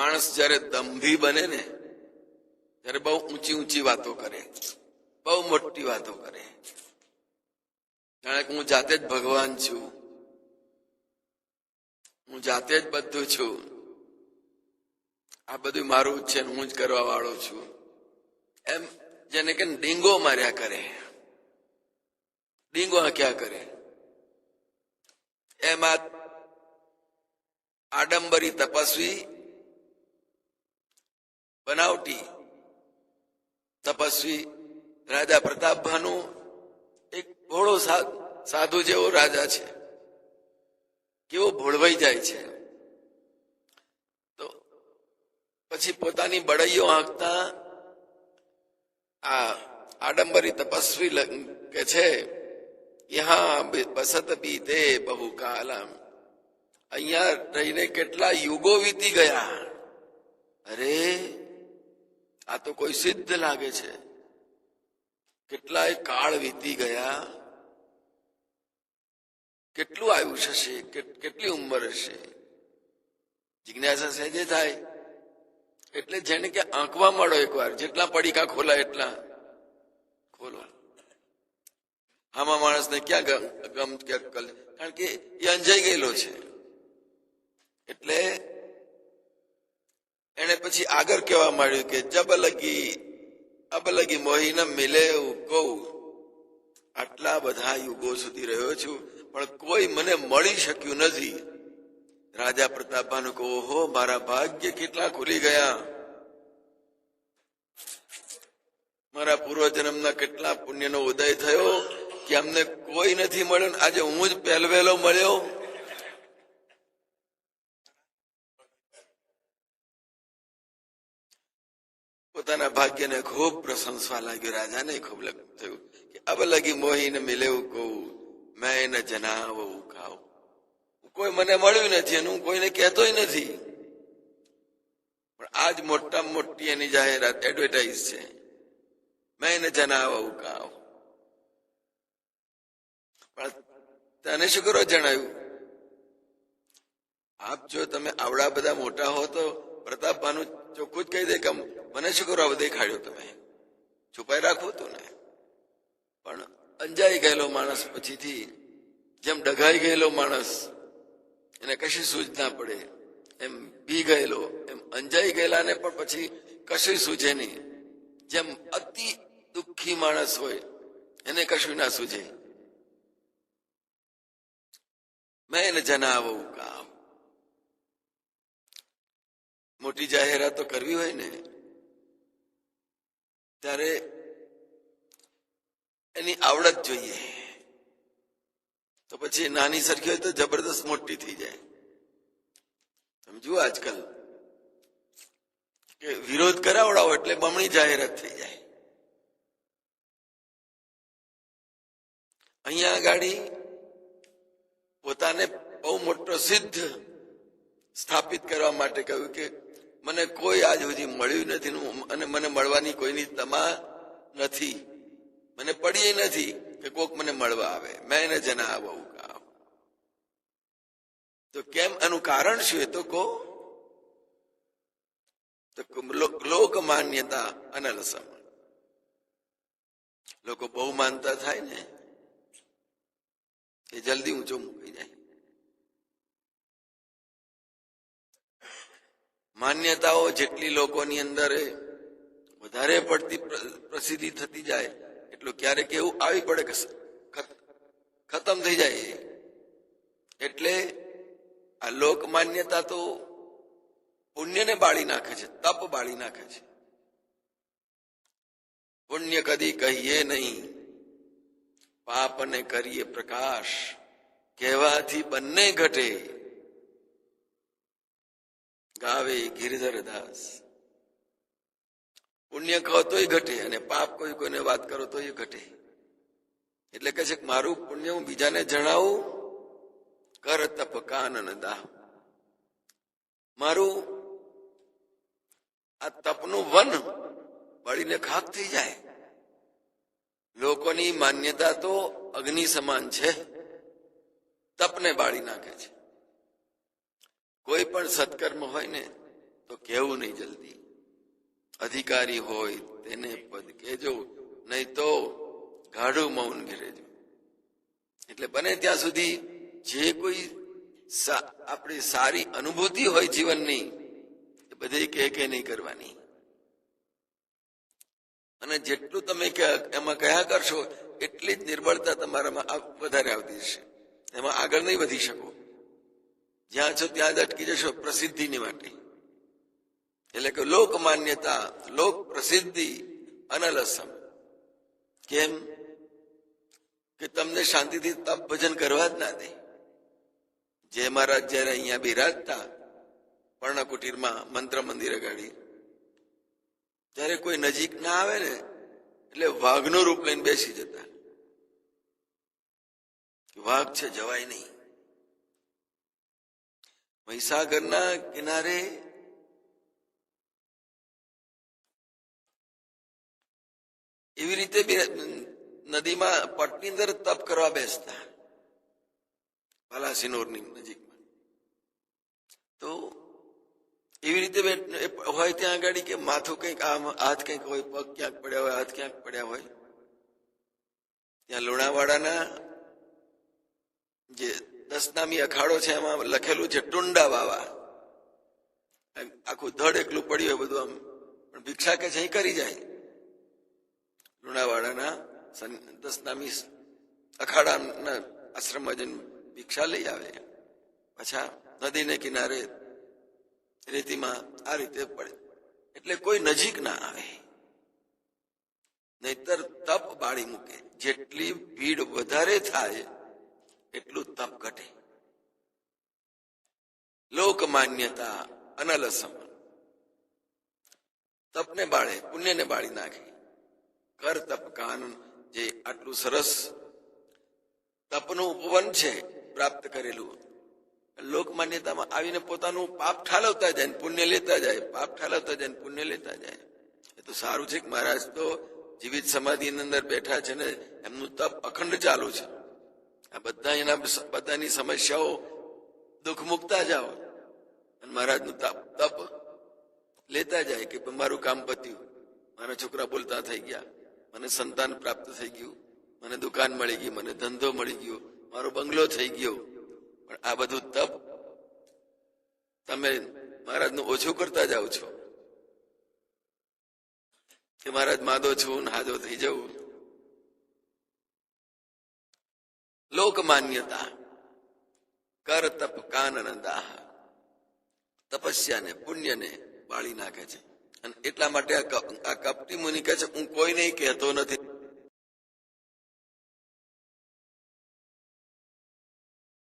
માણસ જયારે દંભી બને ને, ત્યારે બહુ ઊંચી ઊંચી વાતો કરે. બહુ મોટી વાતો કરે. જાણે કે હું જાતે જ ભગવાન છું. હું જાતે જ બધું છું. આ બધું મારું જ છે હું જ કરવા વાળો છું. એમ જેને કે ડીંગો માર્યા કરે. ડીંગો ક્યાં કરે. એમાં આડંબરી તપસ્વી બનાવટી તપસ્વી રાજા પ્રતાપભાનુ એક ભોળો સાધુ જેવો રાજા છે. કેવો ભોળવાઈ જાય છે. તો પછી પોતાની બડાઈઓ આંકતા આ આડંબરી તપસ્વી કે છે, યહાં બસત બીતે બહુ કાલમ. અહીંયા રહીને કેટલા યુગો વીતી ગયા. અરે આ તો કોઈ સિદ્ધ લાગે છે. કેટલાય કાળ વીતી ગયા. કેટલું આયુષ હશે? કેટલી ઉંમર હશે? જિજ્ઞાસા સહેજે થાય. એટલે જેને કે આંકવા મળો એકવાર. જેટલા પડીકા ખોલા એટલા ખોલો. આમાં માણસને ક્યાં ગમ ગમ કે અક્કલ કારણ કે એ અંજાઈ ગયેલો છે. એટલે એને પછી આગળ કહેવા માંડ્યું કે જબલગી અબલગી મોહીને મોહી મિલે કહું આટલા બધા યુગો સુધી રહ્યો છું, પણ કોઈ મને મળી શક્યું નથી. રાજા પ્રતાપાનું કહો, ઓહો, મારા ભાગ્ય કેટલા ખુલી ગયા. મારા પૂર્વજન્મના કેટલા પુણ્યનો ઉદય થયો, કે અમને કોઈ નથી મળ્યો. આજે હું જ પહેલવેલો મળ્યો. પોતાના ભાગ્યને ખૂબ પ્રશંસવા લાગ્યો, રાજાને ખૂબ થયું કે અબ લગી મોહીને મિલેવું કહું મેં એને જનાવું ખાવ કોઈ મને મળ્યું નથી અને હું કોઈને કહેતોય નથી. પણ આજ મોટા મોટી એની જાહેરાત એડવર્ટાઇઝ છે. મેં એને જણાવું કાવ તને શું કરો જણાવ્યું આપ જો તમે આવડા બધા મોટા હો તો પ્રતાપભાનું ચોખ્ખું જ કહી દે કે મને શું કરો આ દેખાડ્યો તમે? છુપાઈ રાખવું હતું ને. પણ અંજાઈ ગયેલો માણસ પછીથી, જેમ ડઘાઈ ગયેલો માણસ, એને કશી સૂઝ ના પડે. એમ બી ગયેલો, એમ અંજાઈ ગયેલાને પણ પછી કશું સૂઝે નહીં. જેમ અતિ દુઃખી માણસ હોય, એને કશું ના સૂઝે. મેં એને જણાવું કામ. મોટી જાહેરાતો કરવી હોય ને, ત્યારે એની આવડત જોઈએ. તો પછી નાની સરખી હોય તો જબરદસ્ત મોટી થઈ જાય. તમે જુઓ આજકાલ કે વિરોધ કરાવડાવો એટલે બમણી જાહેરાત થઈ જાય. અહીંયા ગાડી પોતાને બહુ મોટો સિદ્ધ સ્થાપિત કરવા માટે કહ્યું કે મને કોઈ આજ સુધી મળ્યું નથી અને મને મળવાની કોઈની તમા નથી. મને પડી નથી કે કોક મને મળવા આવે. મેં એને જણાવું કામ. તો કેમ એનું કારણ શું એ તો કહો? તો લોક માન્યતા અનલસમ લોકો બહુ માનતા થાય ને, એ જલ્દી ઊંચો મૂકી જાય માન્યતાઓ જેટલી લોકોની અંદર વધારે પડતી પ્રસિદ્ધિ થતી જાય, એટલું ક્યારેક એવું આવી પડે કે ખતમ થઈ જાય. એટલે આ લોક માન્યતા તો પુણ્યને બાળી નાખે છે, તપ બાળી નાખે છે. પુણ્ય કદી કહીએ નહીં. પાપને કરીએ પ્રકાશ. કહેવાથી બંને ઘટે. ગાવે ગિરધર દાસ. પુણ્ય કહો તોય ઘટે અને પાપ કોઈ કોઈને વાત કરો તોય ઘટે. એટલે કહે છે કે મારું પુણ્ય હું બીજાને જણાવું, કર તપ કાનન દાહ મારું આ તપનું વન બળીને ખાક થઈ જાય. લોકોની માન્યતા તો અગ્નિ સમાન છે. તપને બાળી નાખે છે. કોઈ પણ સત્કર્મ હોય ને, તો કેવું નહીં જલ્દી. અધિકારી હોય તેને પદ કેજો નહીં તો ગાઢું મૌન ઘેરેજો. એટલે બને ત્યાં સુધી જે કોઈ આપણી સારી અનુભૂતિ હોય જીવનની, એ બધી કે કે નહીં કરવાની. અને જેટલું તમે એમાં કયા કરશો, એટલી જ નિર્બળતા તમારામાં વધારે આવતી હશે. એમાં આગળ નહીં વધી શકો. જ્યાં છો ત્યાં જ અટકી જશો પ્રસિદ્ધિની માટે. એટલે કે લોક માન્યતા, લોક પ્રસિદ્ધિ અનલસમ કેમ? કે તમને શાંતિથી તપ ભજન કરવા જ ના દે. જે મહારાજ જયારે અહીંયા બિરાજતા, પર્ણકુટીરમાં મંત્ર મંદિર ગાડી ત્યારે કોઈ નજીક ના આવે ને, એટલે વાઘનું રૂપ લઈને બેસી જતા. વાઘ છે, જવાય નહીં. મહીસાગરના કિનારે એવી રીતે બે- નદીમાં પટની અંદર તપ કરવા બેસતા પાલાસિનોરની નજીકમાં તો એવી રીતે બે- એ હોય ત્યાં આગળ કે માથું કંઈક આમ હાથ કંઈક હોય પગ ક્યાંક પડ્યા હોય હાથ ક્યાંક પડ્યા હોય ત્યાં લુણાવાડાના જે દસનામી અખાડો છે, એમાં લખેલું છે, ટુંડા બાવા. આખું ધડ એકલું પડ્યું હોય બધું આમ. પણ ભિક્ષા કે છે કરી જાય. લુણાવાડાના દસનામી અખાડાના આશ્રમમાં જઈને ભિક્ષા લઈ આવે. પાછા નદીને કિનારે રેતીમાં આ રીતે પડે. એટલે કોઈ નજીક ના આવે. નહીતર તપ બાળી મૂકે. જેટલી ભીડ વધારે થાય એટલું તપ ઘટે. લોક માન્યતા અનલસમ તપને બાળે, પુણ્યને બાળી નાખે. કર તપ કાનૂન જે આટલું સરસ તપનું ઉપવન છે, પ્રાપ્ત કરેલું. લોક માન્યતામાં આવીને પોતાનું પાપ ઠાલવતા જાય પુણ્ય લેતા જાય, પાપ ઠાલવતા જાય પુણ્ય લેતા જાય. એ તો સારું છે કે મહારાજ તો જીવિત સમાધિની અંદર બેઠા છે ને એમનું તપ અખંડ ચાલુ છે. આ બધા એના બધાની સમસ્યાઓ દુઃખ મુકતા જાઓ અને મહારાજનું તપ તપ લેતા જાય કે મારું કામ પત્યું. મારા છોકરા બોલતા થઈ ગયા. મને સંતાન પ્રાપ્ત થઈ ગયું. મને દુકાન મળી ગઈ મને ધંધો મળી ગયો. મારો બંગલો થઈ ગયો. પણ આ બધું તપ તમે મહારાજનું ઓછું કરતા જાઓ છો. કે મહારાજ, માદો છું ને હાજો થઈ જવું. લોક માન્યતા કર તપ કાનન દાહ તપસ્યાને પુણ્યને બાળી નાખે છે. અને એટલા માટે આ કપટી મુનિ કહે છે, હું કોઈ નહીં કહેતો નથી.